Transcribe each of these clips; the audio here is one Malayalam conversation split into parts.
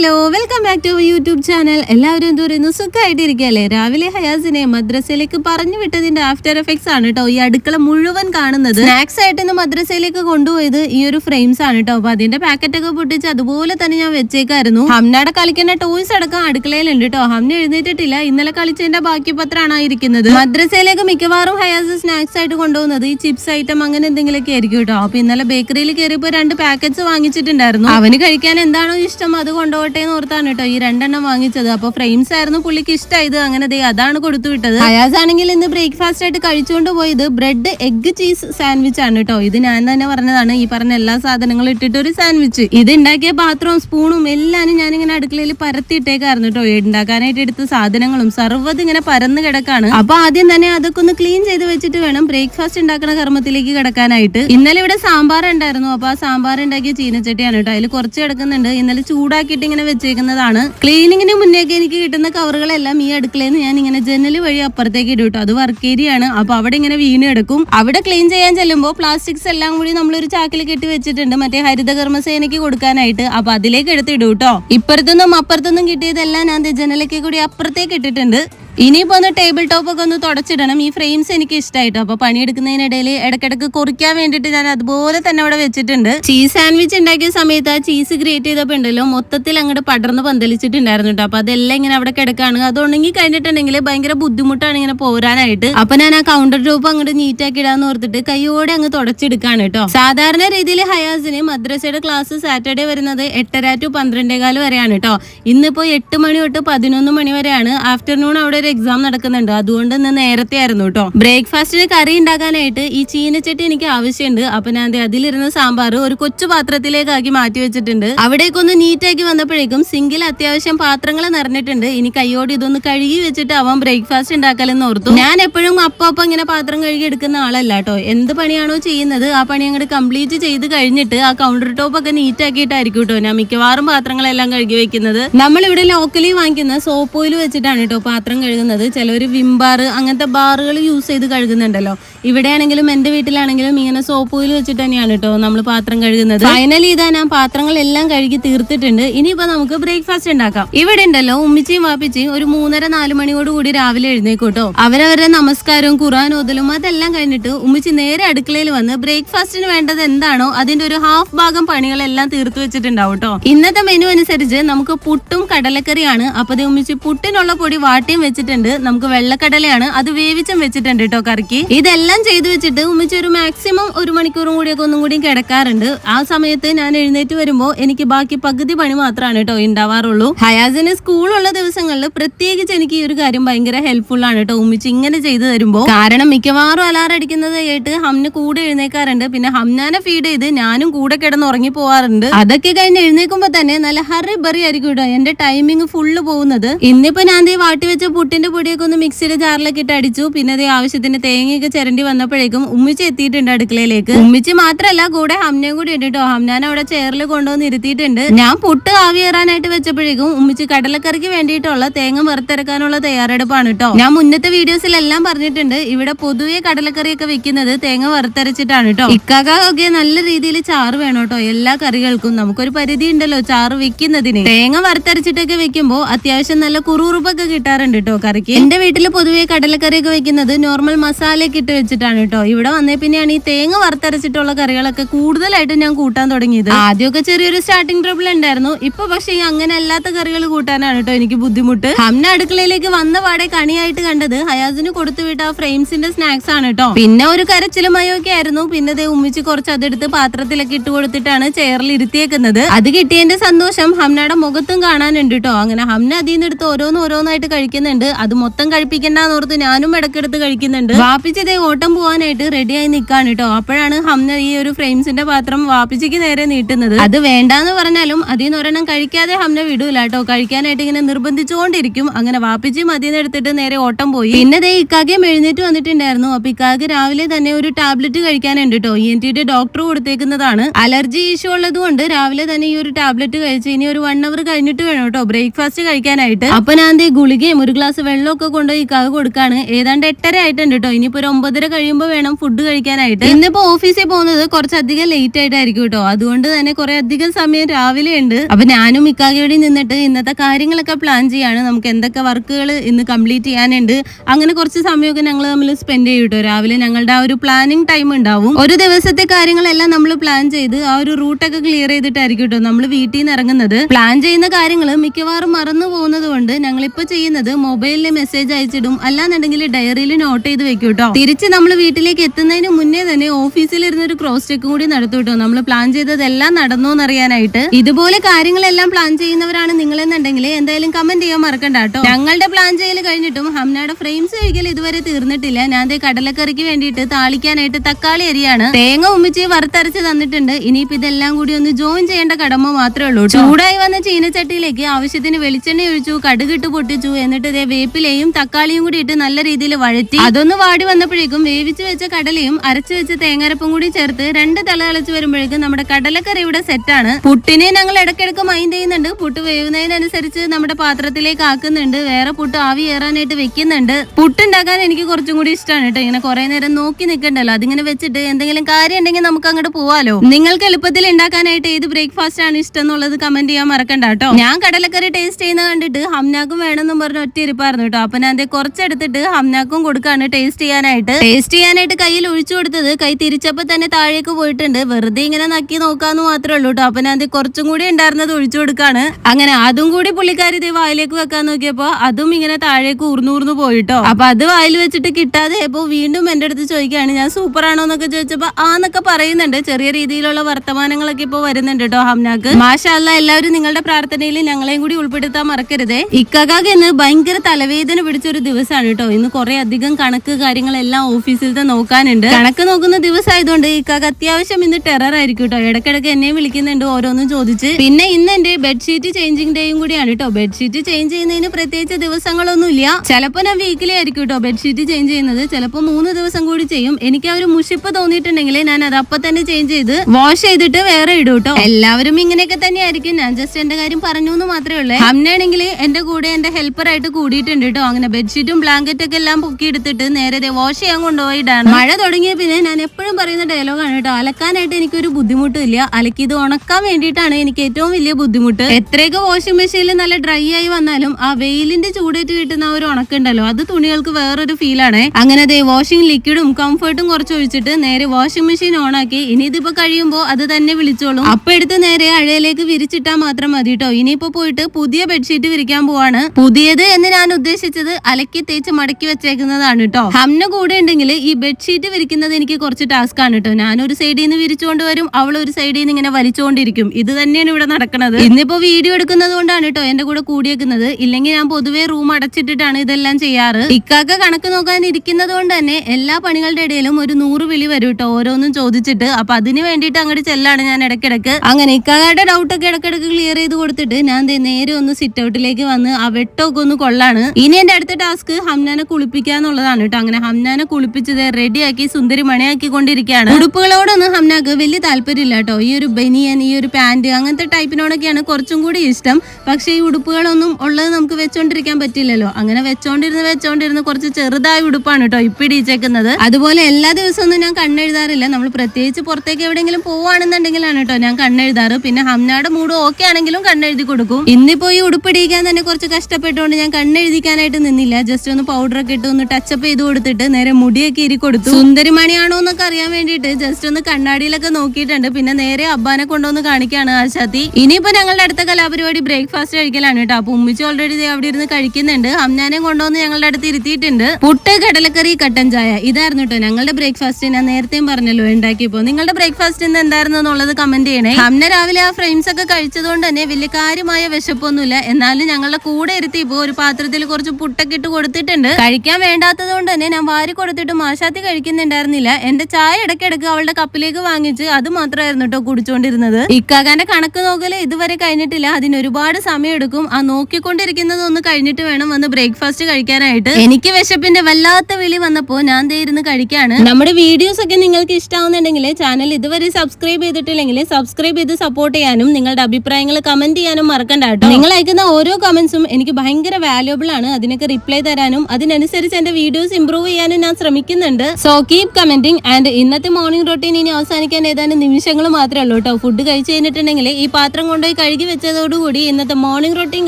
Hello welcome back to YouTube channel എല്ലാവരും എന്ത് പറയുന്നു? സുഖമായിട്ടിരിക്കുകയല്ലേ? രാവിലെ ഹയാസിനെ മദ്രസയിലേക്ക് പറഞ്ഞു വിട്ടതിന്റെ ആഫ്റ്റർ എഫക്ട്സ് ആണ് കേട്ടോ ഈ അടുക്കള മുഴുവൻ കാണുന്നത്. സ്നാക്സ് ആയിട്ട് ഇന്ന് മദ്രസയിലേക്ക് കൊണ്ടുപോയത് ഈ ഒരു ഫ്രെയിംസ് ആണ് കേട്ടോ. അപ്പൊ അതിന്റെ പാക്കറ്റ് ഒക്കെ പൊട്ടിച്ച് അതുപോലെ തന്നെ ഞാൻ വെച്ചേക്കായിരുന്നു. ഹംനയുടെ കളിക്കുന്ന ടോയ്സ് അടക്കം അടുക്കളയിലുണ്ട് കേട്ടോ. ഹംന എഴുന്നേറ്റിട്ടില്ല. ഇന്നലെ കളിച്ചതിന്റെ ബാക്കി പത്രമാണ് ഇരിക്കുന്നത് മദ്രസയിലേക്ക് മിക്കവാറും ഹയാസ് സ്നാക്സ് ആയിട്ട് കൊണ്ടുപോകുന്നത് ഈ ചിപ്സ് ഐറ്റം അങ്ങനെ എന്തെങ്കിലുമൊക്കെ ആയിരിക്കും കേട്ടോ. അപ്പൊ ഇന്നലെ ബേക്കറിയിൽ കയറിയപ്പോ രണ്ട് പാക്കറ്റ്സ് വാങ്ങിച്ചിട്ടുണ്ടായിരുന്നു. അവന് കഴിക്കാൻ എന്താണോ ഇഷ്ടം അത് കൊണ്ടുപോട്ടെ എന്ന് ഓർത്താണ് കേട്ടോ ഈ രണ്ടെണ്ണം വാങ്ങിച്ചത്. അപ്പൊ ഫ്രെയിംസ് ആയിരുന്നു പുള്ളിക്ക് ഇഷ്ടമായത് അങ്ങനെ ദേ അതാണ് കൊടുത്തു വിട്ടത്. അയാസ് ആണെങ്കിൽ ഇന്ന് ബ്രേക്ക്ഫാസ്റ്റ് ആയിട്ട് കഴിച്ചുകൊണ്ട് പോയത് ബ്രെഡ് എഗ്ഗ് ചീസ് സാൻഡ്വിച്ച് ആണ് കേട്ടോ. ഇത് ഞാൻ തന്നെ പറഞ്ഞതാണ്. ഈ പറഞ്ഞ എല്ലാ സാധനങ്ങളും ഇട്ടിട്ട് ഒരു സാൻഡ്വിച്ച് ഇത് ഉണ്ടാക്കിയ പാത്രവും സ്പൂണും എല്ലാം ഞാൻ ഇങ്ങനെ അടുക്കളയിൽ പരത്തിയിട്ടേക്കായിരുന്നു കേട്ടോ. ഉണ്ടാക്കാനായിട്ട് എടുത്ത സാധനങ്ങളും സർവത് ഇങ്ങനെ പരന്ന് കിടക്കാണ്. അപ്പൊ ആദ്യം തന്നെ അതൊക്കെ ഒന്ന് ക്ലീൻ ചെയ്ത് വെച്ചിട്ട് വേണം ബ്രേക്ക്ഫാസ്റ്റ് ഉണ്ടാക്കുന്ന കർമ്മത്തിലേക്ക് കിടക്കാനായിട്ട്. ഇന്നലെ ഇവിടെ സാമ്പാർ ഉണ്ടായിരുന്നു അപ്പൊ ആ സാമ്പാർ ഉണ്ടാക്കിയ ചീനച്ചട്ടിയാണ് കേട്ടോ. അതിൽ കുറച്ച് കിടക്കുന്നുണ്ട്. ഇന്നലെ ചൂടാക്കിയിട്ട് ഇങ്ങനെ വെച്ചേക്കുന്നതാണ്. ക്ലീനിങ്ങിന് മുന്നേക്ക് എനിക്ക് കിട്ടുന്ന കവറുകളെല്ലാം ഈ അടുക്കളയിൽ നിന്ന് ഞാൻ ഇങ്ങനെ ജനൽ വഴി അപ്പുറത്തേക്ക് ഇടും അത് വർക്ക് ഏരിയ ആണ്. അപ്പൊ അവിടെ ഇങ്ങനെ വീണ് എടുക്കും അവിടെ ക്ലീൻ ചെയ്യാൻ ചെല്ലുമ്പോൾ പ്ലാസ്റ്റിക്സ് എല്ലാം കൂടി നമ്മൾ ഒരു ചാക്കിൽ കെട്ടി വെച്ചിട്ടുണ്ട്. മറ്റേ ഹരിതകർമ്മസേനയ്ക്ക് കൊടുക്കാനായിട്ട്. അപ്പൊ അതിലേക്ക് എടുത്തിടും കേട്ടോ. ഇപ്പുറത്തുനിന്നും അപ്പുറത്തുനിന്നും കിട്ടിയതെല്ലാം ഞാൻ ജനലേക്ക് കൂടി അപ്പുറത്തേക്ക് ഇട്ടിട്ടുണ്ട്. ഇനിയിപ്പോ ഒന്ന് ടേബിൾ ടോപ്പ് ഒക്കെ ഒന്ന് തുടച്ചിടണം. ഈ ഫ്രെയിംസ് എനിക്ക് ഇഷ്ടമായിട്ടോ അപ്പൊ പണിയെടുക്കുന്നതിനിടയിൽ ഇടക്കിടക്ക് കുറിക്കാൻ വേണ്ടിയിട്ട് ഞാൻ അതുപോലെ തന്നെ അവിടെ വെച്ചിട്ടുണ്ട്. ചീസ് സാൻഡ്വിച്ച് ഉണ്ടാക്കിയ സമയത്ത് ആ ചീസ് ക്രിയേറ്റ് ചെയ്തപ്പോ ഉണ്ടല്ലോ മൊത്തത്തിൽ അങ്ങോട്ട് പടർന്ന് പന്തലിച്ചിട്ടുണ്ടായിരുന്നു കേട്ടോ അപ്പൊ അതെല്ലാം ഇങ്ങനെ അവിടെ കിടക്കാണ്. അതുണ്ടെങ്കിൽ കഴിഞ്ഞിട്ടുണ്ടെങ്കിൽ ഭയങ്കര ബുദ്ധിമുട്ടാണ് ഇങ്ങനെ പോരാനായിട്ട്. അപ്പൊ ഞാൻ ആ കൗണ്ടർ ടോപ്പ് അങ്ങോട്ട് നീറ്റാക്കി ഇടാന്ന് ഓർത്തിട്ട് കൈയോടെ അങ്ങ് തുടച്ചെടുക്കാണ് കേട്ടോ സാധാരണ രീതിയിൽ ഹയാസിന് മദ്രസയുടെ ക്ലാസ് സാറ്റർഡേ വരുന്നത് എട്ടര ടു പന്ത്രണ്ടേകാൽ വരെയാണ് കേട്ടോ ഇന്നിപ്പോ എട്ട് മണി തൊട്ട് പതിനൊന്ന് മണി വരെയാണ്. ആഫ്റ്റർനൂൺ അവിടെ ഒരു എക്സാം നടക്കുന്നുണ്ട്. അതുകൊണ്ട് ഇന്ന് നേരത്തെ ആയിരുന്നു കേട്ടോ ബ്രേക്ക്ഫാസ്റ്റിന് കറി ഉണ്ടാക്കാനായിട്ട് ഈ ചീനച്ചട്ടി എനിക്ക് ആവശ്യമുണ്ട്. അപ്പൊ ഞാൻ അതിലിരുന്ന സാമ്പാർ ഒരു കൊച്ചു പാത്രത്തിലേക്കാക്കി മാറ്റി വെച്ചിട്ടുണ്ട്. അവിടേക്കൊന്ന് നീറ്റാക്കി വന്നപ്പോഴേക്കും സിങ്കിൽ അത്യാവശ്യം പാത്രങ്ങൾ നിറഞ്ഞിട്ടുണ്ട്. ഇനി കൈയോട് ഇതൊന്ന് കഴുകി വെച്ചിട്ട് അവൻ ബ്രേക്ക്ഫാസ്റ്റ് ഉണ്ടാക്കലെന്ന് ഓർത്തു. ഞാൻ എപ്പോഴും അപ്പം അപ്പം ഇങ്ങനെ പാത്രം കഴുകി എടുക്കുന്ന ആളല്ല കേട്ടോ എന്ത് പണിയാണോ ചെയ്യുന്നത് ആ പണി അങ്ങോട്ട് കംപ്ലീറ്റ് ചെയ്ത് കഴിഞ്ഞിട്ട് ആ കൗണ്ടർ ടോപ്പ് ഒക്കെ നീറ്റ് ആക്കിയിട്ടായിരിക്കും കേട്ടോ ഞാൻ മിക്കവാറും പാത്രങ്ങളെല്ലാം കഴുകി വെക്കുന്നത്. നമ്മൾ ഇവിടെ ലോക്കലി വാങ്ങിക്കുന്ന സോപ്പ് ഓയിൽ വെച്ചിട്ടാണ് കേട്ടോ പാത്രം കഴുകുന്നത്. ചിലവർ വിംബാർ അങ്ങനത്തെ ബാറുകൾ യൂസ് ചെയ്ത് കഴുകുന്നുണ്ടല്ലോ. ഇവിടെയാണെങ്കിലും എന്റെ വീട്ടിലാണെങ്കിലും ഇങ്ങനെ സോപ്പ് ഓയിൽ വെച്ചിട്ട് തന്നെയാണ് കേട്ടോ നമ്മൾ പാത്രം കഴുകുന്നത്. ഫൈനലി ഇതാ ഞാൻ പാത്രങ്ങളെല്ലാം കഴുകി തീർത്തിട്ടുണ്ട്. ഇനിയിപ്പോ നമുക്ക് ബ്രേക്ക്ഫാസ്റ്റ് ഉണ്ടാക്കാം. ഇവിടെ ഉണ്ടല്ലോ ഉമ്മിച്ചിയും വാപ്പിച്ചയും ഒരു മൂന്നര നാല് മണിയോട് കൂടി രാവിലെ എഴുന്നേക്കും കേട്ടോ അവരവരുടെ നമസ്കാരവും ഖുറാൻ ഓതലും അതെല്ലാം കഴിഞ്ഞിട്ട് ഉമ്മിച്ചി നേരെ അടുക്കളയിൽ വന്ന് ബ്രേക്ക്ഫാസ്റ്റിന് വേണ്ടത് എന്താണോ അതിന്റെ ഒരു ഹാഫ് ഭാഗം പണികളെല്ലാം തീർത്തു വെച്ചിട്ടുണ്ടാവും കേട്ടോ ഇന്നത്തെ മെനു അനുസരിച്ച് നമുക്ക് പുട്ടും കടലക്കറിയാണ്. അപ്പൊ ദേ ഉമ്മിച്ചി പുട്ടിനുള്ള പൊടി വാട്ടിയും വെച്ചിട്ടുണ്ട്. നമുക്ക് വെള്ളക്കടലയാണ്. അത് വേവിച്ചും വെച്ചിട്ടുണ്ട് കേട്ടോ കറിക്ക്. ഇതെല്ലാം ചെയ്തു വെച്ചിട്ട് ഉമ്മിച്ച ഒരു മാക്സിമം ഒരു മണിക്കൂറും കൂടിയൊക്കെ ഒന്നും കൂടി കിടക്കാറുണ്ട്. ആ സമയത്ത് ഞാൻ എഴുന്നേറ്റ് വരുമ്പോ എനിക്ക് ബാക്കി പകുതി പണി മാത്രമാണ് കേട്ടോ ഉണ്ടാവാറുള്ളൂ ഹയാസിന് സ്കൂളുള്ള ദിവസങ്ങളിൽ പ്രത്യേകിച്ച് എനിക്ക് ഈ ഒരു കാര്യം ഭയങ്കര ഹെൽപ്ഫുൾ ആണ് കേട്ടോ ഉമ്മിച്ച് ഇങ്ങനെ ചെയ്തു തരുമ്പോ. കാരണം മിക്കവാറും അലാറം അടിക്കുന്നത് കേട്ട് ഹംന് കൂടെ എഴുന്നേക്കാറുണ്ട്. പിന്നെ ഹംനാനെ ഫീഡ് ചെയ്ത് ഞാനും കൂടെ കിടന്ന് ഉറങ്ങി പോവാറുണ്ട്. അതൊക്കെ കഴിഞ്ഞ് എഴുന്നേക്കുമ്പോ തന്നെ നല്ല ഹറി ബറി ആയിരിക്കും കേട്ടോ എന്റെ ടൈമിങ് ഫുള്ള് പോകുന്നത്. ഇന്നിപ്പോ ഞാൻ വാട്ടി വെച്ച പുട്ടിന്റെ പൊടിയൊക്കെ ഒന്ന് മിക്സിയുടെ ജാറിലൊക്കെ ഇട്ട് അടിച്ചു. പിന്നെ ദേ ആവശ്യത്തിന് തേങ്ങയൊക്കെ ചിരണ്ടി വന്നപ്പോഴേക്കും ഉമ്മിച്ച് എത്തിയിട്ടുണ്ട് അടുക്കളയിലേക്ക്. ഉമ്മിച്ച് മാത്രല്ല കൂടെ ഹംനയും കൂടി ഉണ്ട് കേട്ടോ ഹംനാൻ അവിടെ ചെയറിൽ കൊണ്ടുവന്ന് ഇരുത്തിയിട്ടുണ്ട്. ഞാൻ പുട്ട് ആവിയേറാനായിട്ട് വെച്ചപ്പോഴേക്കും ഉമ്മിച്ച് കടലക്കറിക്ക് വേണ്ടിയിട്ടുള്ള തേങ്ങ വറുത്തെടുക്കാനുള്ള തയ്യാറെടുപ്പാണ് കേട്ടോ ഞാൻ മുന്നത്തെ വീഡിയോസിലെല്ലാം പറഞ്ഞിട്ടുണ്ട്. ഇവിടെ പൊതുവെ കടലക്കറിയൊക്കെ വെക്കുന്നത് തേങ്ങ വറുത്തരച്ചിട്ടാണ് കേട്ടോ ഇക്കാക്കൊക്കെ നല്ല രീതിയിൽ ചാറ് വേണം കേട്ടോ എല്ലാ കറികൾക്കും നമുക്കൊരു പരിധി ഉണ്ടല്ലോ ചാറ് വെക്കുന്നതിന്. തേങ്ങ വറുത്തരച്ചിട്ടൊക്കെ വെക്കുമ്പോൾ അത്യാവശ്യം നല്ല കുറുറുപ്പൊക്കെ കിട്ടാറുണ്ട് കേട്ടോ കറിക്ക് എന്റെ വീട്ടിൽ കടലക്കറി ഒക്കെ വെക്കുന്നത് നോർമൽ മസാലയൊക്കെ ഇട്ട് വെച്ചിട്ടാണ് കേട്ടോ ഇവിടെ വന്നേ പിന്നെയാണ് ഈ തേങ്ങ വറുത്തരച്ചിട്ടുള്ള കറികളൊക്കെ കൂടുതലായിട്ട് ഞാൻ കൂട്ടാൻ തുടങ്ങിയത്. ആദ്യമൊക്കെ ചെറിയൊരു സ്റ്റാർട്ടിംഗ് ട്രബിൾ ഉണ്ടായിരുന്നു. ഇപ്പൊ പക്ഷേ ഈ അങ്ങനെ അല്ലാത്ത കറികൾ കൂട്ടാനാണ് കേട്ടോ എനിക്ക് ബുദ്ധിമുട്ട്. ഹംന അടുക്കളയിലേക്ക് വന്ന പാടെ കണിയായിട്ട് കണ്ടത് ഹയാസിന് കൊടുത്തു വിട്ട ആ ഫ്രെയിംസിന്റെ സ്നാക്സ് ആണ് കേട്ടോ പിന്നെ ഒരു കരച്ചിലുമയൊക്കെ ആയിരുന്നു. പിന്നെ ദേ ഉമ്മിച്ച് കുറച്ച് അതെടുത്ത് പാത്രത്തിലൊക്കെ ഇട്ട് കൊടുത്തിട്ടാണ് ചെയറിൽ ഇരുത്തിയേക്കുന്നത്. അത് കിട്ടിയതിന്റെ സന്തോഷം ഹംനയുടെ മുഖത്തും കാണാനുണ്ട് കേട്ടോ അങ്ങനെ ഹംന അതിൽ നിന്ന് എടുത്ത് ഓരോന്ന് ഓരോന്നായിട്ട് കഴിക്കുന്നുണ്ട്. അത് മൊത്തം കഴിപ്പിക്കണ്ടെന്ന് ഓർത്ത് ഞാനും ഇടക്കെടുത്ത് കഴിക്കുന്നുണ്ട്. വാപ്പിച്ചതേ ഓട്ടം പോകാനായിട്ട് റെഡിയായി നിൽക്കാണ് കേട്ടോ അപ്പോഴാണ് ഹംന ഈ ഒരു ഫ്രെയിംസിന്റെ പാത്രം വാപ്പിച്ചയ്ക്ക് നേരെ നീട്ടുന്നത്. അത് വേണ്ടാന്ന് പറഞ്ഞാലും അതിൽ നിന്ന് ഒരെണ്ണം കഴിക്കാതെ ഹംന വിടൂല കേട്ടോ കഴിക്കാനായിട്ട് ഇങ്ങനെ നിർബന്ധിച്ചുകൊണ്ടിരിക്കും. അങ്ങനെ വാപ്പിച്ചി മതിയെന്ന് എടുത്തിട്ട് നേരെ ഓട്ടം പോയി. പിന്നെ ദേ ഇക്കാകെയും എഴുന്നേറ്റ് വന്നിട്ടുണ്ടായിരുന്നു. അപ്പൊ ഇക്കാക്ക് രാവിലെ തന്നെ ഒരു ടാബ്ലറ്റ് കഴിക്കാനുണ്ട് കേട്ടോ ഇ എൻ ടിയുടെ ഡോക്ടർ കൊടുത്തേക്കുന്നതാണ്. അലർജി ഇഷ്യൂ ഉള്ളത് കൊണ്ട് രാവിലെ തന്നെ ഈ ഒരു ടാബ്ലറ്റ് കഴിച്ച് ഇനി ഒരു വൺ അവർ കഴിഞ്ഞിട്ട് വേണം കേട്ടോ ബ്രേക്ക്ഫാസ്റ്റ് കഴിക്കാനായിട്ട്. അപ്പൊ ഞാൻ ഗുളികയും ഒരു ഗ്ലാസ് വെള്ളമൊക്കെ കൊണ്ടുപോയി ഇക്കാവ് കൊടുക്കാണ്. ഏതാണ്ട് എട്ടര ആയിട്ടുണ്ട് കേട്ടോ ഇനിയിപ്പോ ഒരു ഒമ്പതര കഴിയുമ്പോൾ വേണം ഫുഡ് കഴിക്കാനായിട്ട്. ഇന്നിപ്പോ ഓഫീസിൽ പോകുന്നത് കുറച്ചധികം ലേറ്റ് ആയിട്ടായിരിക്കും കേട്ടോ അതുകൊണ്ട് തന്നെ കുറെ അധികം സമയം രാവിലെ ഉണ്ട്. അപ്പൊ ഞാനും ഇക്കാകയോടെ നിന്നിട്ട് ഇന്നത്തെ കാര്യങ്ങളൊക്കെ പ്ലാൻ ചെയ്യാണ്. നമുക്ക് എന്തൊക്കെ വർക്കുകൾ ഇന്ന് കംപ്ലീറ്റ് ചെയ്യാനുണ്ട്. അങ്ങനെ കുറച്ച് സമയമൊക്കെ ഞങ്ങൾ തമ്മിൽ സ്പെൻഡ് ചെയ്യും കേട്ടോ രാവിലെ ഞങ്ങളുടെ ആ ഒരു പ്ലാനിങ് ടൈം ഉണ്ടാവും. ഒരു ദിവസത്തെ കാര്യങ്ങളെല്ലാം നമ്മൾ പ്ലാൻ ചെയ്ത് ആ ഒരു റൂട്ടൊക്കെ ക്ലിയർ ചെയ്തിട്ടായിരിക്കും കേട്ടോ നമ്മൾ വീട്ടിൽ നിന്ന് ഇറങ്ങുന്നത്. പ്ലാൻ ചെയ്യുന്ന കാര്യങ്ങൾ മിക്കവാറും മറന്നു പോകുന്നത് കൊണ്ട് ഞങ്ങളിപ്പോ ചെയ്യുന്നത് മൊബൈലിൽ മെസ്സേജ് അയച്ചിടും. അല്ലാന്നുണ്ടെങ്കിൽ ഡയറിയിൽ നോട്ട് ചെയ്ത് വെക്കും കേട്ടോ തിരിച്ച് നമ്മൾ വീട്ടിലേക്ക് എത്തുന്നതിന് മുന്നേ തന്നെ ഓഫീസിൽ ഒരു ക്രോസ് ചെക്ക് കൂടി നടത്തും കേട്ടോ നമ്മൾ പ്ലാൻ ചെയ്തതെല്ലാം നടന്നോ എന്നറിയാനായിട്ട് ഇതുപോലെ കാര്യങ്ങളെല്ലാം പ്ലാൻ ചെയ്യുന്നവരാണ് നിങ്ങളെന്നുണ്ടെങ്കിൽ എന്തായാലും കമന്റ് ചെയ്യാൻ മറക്കണ്ട കേട്ടോ ഞങ്ങളുടെ പ്ലാൻ ചെയ്യൽ കഴിഞ്ഞിട്ടും ഹംനയുടെ ഫ്രെയിംസ് കഴിക്കൽ ഇതുവരെ തീർന്നിട്ടില്ല. ഞാൻ കടലക്കറിക്ക് വേണ്ടിയിട്ട് താളിക്കാനായിട്ട് തക്കാളി അരിയാണ്. തേങ്ങ ഉമ്മിച്ച് വറുത്തരച്ച് തന്നിട്ടുണ്ട്. ഇനിയിപ്പോ ഇതെല്ലാം കൂടി ഒന്ന് ജോയിൻ ചെയ്യേണ്ട കടമ മാത്രമേ ഉള്ളൂ ചൂടായി വന്ന ചീനച്ചട്ടിയിലേക്ക് ആവശ്യത്തിന് വെളിച്ചെണ്ണ ഒഴിച്ചു കടുകിട്ട് പൊട്ടിച്ചു എന്നിട്ട് ഇതേ വേപ്പിലയും തക്കാളിയും കൂടി ഇട്ട് നല്ല രീതിയിൽ വഴറ്റി അതൊന്ന് വാടി വന്നപ്പോഴേക്കും വേവിച്ച് വെച്ച കടലയും അരച്ചു വെച്ച തേങ്ങരപ്പും കൂടി ചേർത്ത് രണ്ട് തല തിളച്ച് വരുമ്പോഴേക്കും നമ്മുടെ കടലക്കറി ഇവിടെ സെറ്റാണ്. പുട്ടിനെ ഞങ്ങൾ ഇടയ്ക്കിടയ്ക്ക് മൈൻഡ് ചെയ്യുന്നുണ്ട്. പുട്ട് വേവുന്നതിനനുസരിച്ച് നമ്മുടെ പാത്രത്തിലേക്ക് ആക്കുന്നുണ്ട്. വേറെ പുട്ട് ആവി ഏറാനായിട്ട് വെക്കുന്നുണ്ട്. പുട്ടുണ്ടാക്കാൻ എനിക്ക് കുറച്ചും കൂടി ഇഷ്ടമാണ് കേട്ടോ. ഇങ്ങനെ കുറെ നേരം നോക്കി നിൽക്കണ്ടല്ലോ. അതിങ്ങനെ വെച്ചിട്ട് എന്തെങ്കിലും കാര്യം ഉണ്ടെങ്കിൽ നമുക്ക് അങ്ങോട്ട് പോവാലോ. നിങ്ങൾക്ക് എളുപ്പത്തിൽ ഉണ്ടാക്കാനായിട്ട് ഏത് ബ്രേക്ക്ഫാസ്റ്റ് ആണ് ഇഷ്ടം എന്നുള്ളത് കമന്റ് ചെയ്യാൻ മറക്കണ്ട കേട്ടോ. ഞാൻ കടലക്കറി ടേസ്റ്റ് ചെയ്യുന്ന കണ്ടിട്ട് ഹംനാക്കും വേണമെന്നും പറഞ്ഞ് ഒറ്റ ഇരിപ്പായിരുന്നു കേട്ടോ. അപ്പൊ ഞാൻ കുറച്ചെടുത്തിട്ട് ഹംനാക്കും കൊടുക്കാണ് ടേസ്റ്റ് ചെയ്യാനായിട്ട്. ടേസ്റ്റ് ചെയ്യാനായിട്ട് കയ്യിൽ ഒഴിച്ചു കൊടുത്തത് കൈ തിരിച്ചപ്പോ തന്നെ താഴേക്ക് പോയിട്ടുണ്ട്. വെറുതെ ഇങ്ങനെ നക്കി നോക്കാന്ന് മാത്രമേ ഉള്ളൂ കേട്ടോ. അപ്പൊ ഞാൻ കുറച്ചും കൂടി ഉണ്ടായിരുന്നത് ഒഴിച്ചു കൊടുക്കാണ്. അങ്ങനെ അതും കൂടി പുള്ളിക്കാരി ദേ വായിലേക്ക് വെക്കാൻ നോക്കിയപ്പോ അതും ഇങ്ങനെ താഴേക്ക് ഊർന്നൂർന്നു പോയിട്ടോ. അപ്പൊ അത് വായിൽ വെച്ചിട്ട് കിട്ടാതെ ഇപ്പൊ വീണ്ടും എന്റെ അടുത്ത് ചോദിക്കുകയാണ് ഞാൻ സൂപ്പർ ആണോ എന്നൊക്കെ ചോദിച്ചപ്പോ ആന്നൊക്കെ പറയുന്നുണ്ട്. ചെറിയ രീതിയിലുള്ള വർത്തമാനങ്ങളൊക്കെ ഇപ്പൊ വരുന്നുണ്ട് കേട്ടോ ഹംനാക്ക്. മാഷല്ല എല്ലാവരും നിങ്ങളുടെ പ്രാർത്ഥനയിൽ ഞങ്ങളെയും കൂടി ഉൾപ്പെടുത്താൻ മറക്കരുതേ. ഇക്കകാക്ക് എന്ന് ഭയങ്കര തലവേദന പിടിച്ചൊരു ദിവസമാണ് കേട്ടോ. ഇന്ന് കുറെ അധികം കണക്ക് കാര്യങ്ങളെല്ലാം ഓഫീസിലത്തെ നോക്കാനുണ്ട്. കണക്ക് നോക്കുന്ന ദിവസമായതുകൊണ്ട് ഇക്കാക്ക് അത്യാവശ്യം ഇന്ന് ടെറർ ആയിരിക്കും കേട്ടോ. ഇടക്കിടക്ക് എന്നെയും വിളിക്കുന്നുണ്ട് ഓരോന്നും ചോദിച്ച്. പിന്നെ ഇന്ന് എന്റെ ബെഡ്ഷീറ്റ് ചേഞ്ചിങ് ഡേയും കൂടിയാണ് കേട്ടോ. ബെഡ്ഷീറ്റ് ചേഞ്ച് ചെയ്യുന്നതിന് പ്രത്യേകിച്ച് ദിവസങ്ങളൊന്നുമില്ല. ചിലപ്പോൾ ഞാൻ വീക്കിലി ആയിരിക്കും കേട്ടോ ബെഡ്ഷീറ്റ് ചേഞ്ച് ചെയ്യുന്നത്. ചിലപ്പോൾ മൂന്ന് ദിവസം കൂടി ചെയ്യും. എനിക്ക് ആ ഒരു മുഷിപ്പ് തോന്നിയിട്ടുണ്ടെങ്കിൽ ഞാൻ അത് അപ്പൊ തന്നെ ചേഞ്ച് ചെയ്ത് വാഷ് ചെയ്തിട്ട് വേറെ ഇടും കേട്ടോ. എല്ലാവരും ഇങ്ങനെയൊക്കെ തന്നെയായിരിക്കും. ഞാൻ ജസ്റ്റ് എന്റെ കാര്യം പറഞ്ഞു എന്ന് മാത്രമേ ഉള്ളൂ. അമ്മയാണെങ്കിൽ എന്റെ കൂടെ എന്റെ ഹെൽപ്പർ ആയിട്ട് കൂടിയിട്ടുണ്ട് കേട്ടോ. അങ്ങനെ ബെഡ്ഷീറ്റും ബ്ലാങ്കറ്റും ഒക്കെ എല്ലാം പൊക്കി എടുത്തിട്ട് നേരെ വാഷ് ചെയ്യാൻ കൊണ്ടുപോയിട്ടാണ്. മഴ തുടങ്ങിയ പിന്നെ ഞാൻ എപ്പോഴും പറയുന്ന ഡയലോഗാണ് കേട്ടോ. അലക്കാനായിട്ട് എനിക്കൊരു ബുദ്ധിമുട്ടും ഇല്ല അലക്കി ഇത് ഉണക്കാൻ വേണ്ടിയിട്ടാണ് എനിക്ക് ഏറ്റവും വലിയ ബുദ്ധിമുട്ട്. എത്രയൊക്കെ വാഷിംഗ് മെഷീനിൽ നല്ല ഡ്രൈ ആയി വന്നാലും ആ വെയിലിന്റെ ചൂടേറ്റ് കിട്ടുന്ന ഒരു ഉണക്കുണ്ടല്ലോ അത് തുണികൾക്ക് വേറൊരു ഫീലാണ് അങ്ങനെ ദേ വാഷിംഗ് ലിക്വിഡും കംഫർട്ടും കുറച്ച് ഒഴിച്ചിട്ട് നേരെ വാഷിംഗ് മെഷീൻ ഓണാക്കി ഇനി ഇതിപ്പോ കഴിയുമ്പോൾ അത് തന്നെ വിളിച്ചോളും. അപ്പൊ എടുത്ത് നേരെ അഴയിലേക്ക് വിരിച്ചിട്ടാൽ മാത്രം മതി കേട്ടോ. ഇനിയിപ്പോ പോയിട്ട് പുതിയ ബെഡ്ഷീറ്റ് വിരിക്കാൻ പോവാണ്. പുതിയത് എന്ന് ഞാൻ ഉദ്ദേശിച്ചത് അലക്കി തേച്ച് മടക്കി വെച്ചേക്കുന്നതാണ് കേട്ടോ ഹംന കൂടെ ഉണ്ടെങ്കിൽ ഈ ബെഡ്ഷീറ്റ് വിരിക്കുന്നത് എനിക്ക് കുറച്ച് ടാസ്ക് ആണ് കേട്ടോ ഞാനൊരു സൈഡിൽ നിന്ന് വിരിച്ചുകൊണ്ട് വരും അവൾ ഒരു സൈഡിൽ നിന്ന് ഇങ്ങനെ വലിച്ചുകൊണ്ടിരിക്കും ഇത് തന്നെയാണ് ഇവിടെ നടക്കുന്നത് ഇന്നിപ്പോ വീഡിയോ എടുക്കുന്നത് കൊണ്ടാണ് കേട്ടോ എന്റെ കൂടെ കൂടിയേക്കുന്നത്. ഇല്ലെങ്കിൽ ഞാൻ പൊതുവേ റൂം അടച്ചിട്ടിട്ടാണ് ഇതെല്ലാം ചെയ്യാറ്. ഇക്കാക്ക കണക്ക് നോക്കാൻ ഇരിക്കുന്നത് കൊണ്ട് തന്നെ എല്ലാ പണികളുടെ ഇടയിലും ഒരു നൂറ് വിളി വരും കേട്ടോ ഓരോന്നും ചോദിച്ചിട്ട്. അപ്പൊ അതിന് വേണ്ടിയിട്ട് അങ്ങോട്ട് ചെല്ലാണ് ഞാൻ ഇടയ്ക്കിടക്ക് അങ്ങനെ ഇക്കാക്കയുടെ ഡൗട്ടൊക്കെ ഇടയ്ക്കിടക്ക് ക്ലിയർ ചെയ്ത് കൊടുത്തിട്ട് ഞാൻ നേരെ ഒന്ന് സിറ്റ് ഔട്ടിലേക്ക് വന്ന് ആ വെട്ടമൊക്കെ ഒന്ന് കൊള്ളാണ് ഇനി എന്റെ അടുത്ത ടാസ്ക് ഹംനാനെ കുളിപ്പിക്കുക എന്നുള്ളതാണ് കേട്ടോ. അങ്ങനെ ഹംനാനെ കുളിപ്പിച്ചത് റെഡിയാക്കി സുന്ദരി മണിയാക്കി കൊണ്ടിരിക്കുകയാണ് ഉടുപ്പുകളോടൊന്നും ഹംനാക്ക് വലിയ താല്പര്യമില്ല കേട്ടോ. ഈ ഒരു ബനിയൻ ഈ ഒരു പാന്റ് അങ്ങനത്തെ ടൈപ്പിനോടൊക്കെയാണ് കുറച്ചും കൂടി ഇഷ്ടം. പക്ഷേ ഈ ഉടുപ്പുകളൊന്നും ഉള്ളത് നമുക്ക് വെച്ചോണ്ടിരിക്കാൻ പറ്റില്ലല്ലോ. അങ്ങനെ വെച്ചോണ്ടിരുന്ന് വെച്ചോണ്ടിരുന്ന് കുറച്ച് ചെറുതായ ഉടുപ്പാണ് കേട്ടോ ഇപ്പൊ ഇടിച്ചേക്കുന്നത് അതുപോലെ എല്ലാ ദിവസമൊന്നും ഞാൻ കണ്ണെഴുതാറില്ല. നമ്മൾ പ്രത്യേകിച്ച് പുറത്തേക്ക് എവിടെയെങ്കിലും പോവാണെന്നുണ്ടെങ്കിലാണ് കേട്ടോ ഞാൻ കണ്ണെഴുതാറ്. പിന്നെ ഹംനയുടെ മൂഡ് ഓക്കെ ആണെങ്കിലും കണ്ണെഴുതി കൊടുക്കും. ഇന്നിപ്പോ ഈ ഉടുപ്പിടിക്കാൻ തന്നെ കുറച്ച് കഷ്ടപ്പെട്ടുകൊണ്ട് ഞാൻ കണ്ണെഴുതിക്കാനായിട്ട് നിന്നില്ല. ജസ്റ്റ് ഒന്ന് പൗഡർ ഒക്കെ ഇട്ട് ഒന്ന് ടച്ചപ്പ് ചെയ്ത് കൊടുത്തിട്ട് നേരെ മുടിയൊക്കെ ഇരി കൊടുത്തു. സുന്ദരിമണിയാണോ എന്നൊക്കെ അറിയാൻ വേണ്ടിയിട്ട് ജസ്റ്റ് ഒന്ന് കണ്ണാടിയിലൊക്കെ നോക്കിയിട്ടുണ്ട്. പിന്നെ നേരെ അബ്ബാനെ കൊണ്ടുവന്ന് കാണിക്കാണ് ആശാത്തി. ഇനിയിപ്പോ ഞങ്ങളുടെ അടുത്ത കലാപരിപാടി ബ്രേക്ക്ഫാസ്റ്റ് കഴിക്കലാണ് കേട്ടോ. അപ്പൊ ഉമ്മിച്ച് ഓൾറെഡി അവിടെ ഇരുന്ന് കഴിക്കുന്നുണ്ട്. അമ്നാനെ കൊണ്ടുവന്ന് ഞങ്ങളുടെ അടുത്ത് ഇരുത്തിയിട്ടുണ്ട്. പുട്ട് കടലക്കറി കട്ടൻ ചായ. ഇതായിരുന്നു കേട്ടോ ഞങ്ങളുടെ ബ്രേക്ക്ഫാസ്റ്റ് ഞാൻ നേരത്തെയും പറഞ്ഞല്ലോ ഉണ്ടാക്കിയപ്പോ. നിങ്ങളുടെ ബ്രേക്ക്ഫാസ്റ്റ് ഇന്ന് എന്തായിരുന്നു എന്നുള്ളത് കമന്റ് ചെയ്യണേ. അമ്ന രാവിലെ ആ ഫ്രെയിംസ് ഒക്കെ കഴിച്ചതുകൊണ്ട് തന്നെ വലിയ കാര്യമായ വിശപ്പൊന്നുമില്ല. എന്നാലും ഞങ്ങളുടെ കൂടെ ഇരുത്തി ഇരുത്തിയപ്പോ ഒരു പാത്രത്തിൽ കുറച്ച് പുട്ടൊക്കെ ഇട്ട് കൊടുത്തിട്ടുണ്ട്. കഴിക്കാൻ വേണ്ടാത്തത് കൊണ്ട് തന്നെ ഞാൻ വാരി കൊടുത്തിട്ട് മാഷാത്തി കഴിക്കുന്നുണ്ടായിരുന്നില്ല. എന്റെ ചായ ഇടയ്ക്കിടയ്ക്ക് അവളുടെ കപ്പിലേക്ക് വാങ്ങിച്ച് അത് മാത്രമായിരുന്നു കേട്ടോ കുടിച്ചോണ്ടിരുന്നത്. ഇക്കാകാന്റെ കണക്ക് നോക്കൽ ഇതുവരെ കഴിഞ്ഞിട്ടില്ല. അതിന് ഒരുപാട് സമയം എടുക്കും. ആ നോക്കിക്കൊണ്ടിരിക്കുന്നത് ഒന്ന് കഴിഞ്ഞിട്ട് വേണം വന്ന് ബ്രേക്ക്ഫാസ്റ്റ് കഴിക്കാനായിട്ട്. എനിക്ക് വിശപ്പിന്റെ വല്ലാത്ത വിളി വന്നപ്പോ ഞാൻ ദേ ഇരുന്ന് കഴിക്കാണ്. നമ്മുടെ വീഡിയോസ് ഒക്കെ നിങ്ങൾക്ക് ഇഷ്ടമാവുന്നുണ്ടെങ്കിൽ ചാനൽ ഇതുവരെ സബ്സ്ക്രൈബ് ചെയ്തിട്ടില്ലെങ്കിൽ സബ്സ്ക്രൈബ് ചെയ്ത് സപ്പോർട്ട് ചെയ്യാനും നിങ്ങളുടെ അഭിപ്രായങ്ങൾ കമന്റ് ചെയ്യാനും മറക്കണ്ട കേട്ടോ നിങ്ങൾ അയക്കുന്ന ഓരോ കമന്റ്സും എനിക്ക് ഭയങ്കര വാല്യുബിൾ ആണ് അതിനൊക്കെ റിപ്ലൈ തരാനും അതിനനുസരിച്ച് എന്റെ വീഡിയോസ് ഇംപ്രൂവ് ചെയ്യാനും ഞാൻ ശ്രമിക്കുന്നുണ്ട്. സോ കീപ് കമന്റിങ് ആൻഡ് ഇന്നത്തെ മോർണിംഗ് റൊട്ടീൻ ഇനി അവസാനിക്കാൻ ഏതാനും നിമിഷങ്ങൾ മാത്രമേ ഉള്ളൂ കേട്ടോ ഫുഡ് കഴിച്ചു കഴിഞ്ഞിട്ടുണ്ടെങ്കിൽ ഈ പാത്രം കൊണ്ടുപോയി കഴുകി വെച്ചതോടുകൂടി ഇന്നത്തെ മോർണിംഗ് റൊട്ടീൻ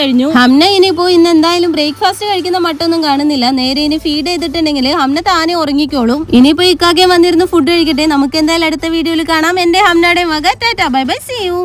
കഴിഞ്ഞു. ഹംന ഇനിയിപ്പോ ഇന്ന് എന്തായാലും ബ്രേക്ക്ഫാസ്റ്റ് കഴിക്കുന്ന മട്ടൊന്നും കാണുന്നില്ല. നേരെ ഇനി ഫീഡ് ചെയ്തിട്ടുണ്ടെങ്കിൽ ഹംന താനെ ഉറങ്ങിക്കോളും. ഇനിയിപ്പോ ഇക്കാക്കെ വന്നിരുന്ന് ഫുഡ് കഴിക്കട്ടെ. നമുക്ക് എന്തായാലും അടുത്ത വീഡിയോയിൽ കാണാം. എന്റെ ഹംനയുടെ മക tata. Bye bye see you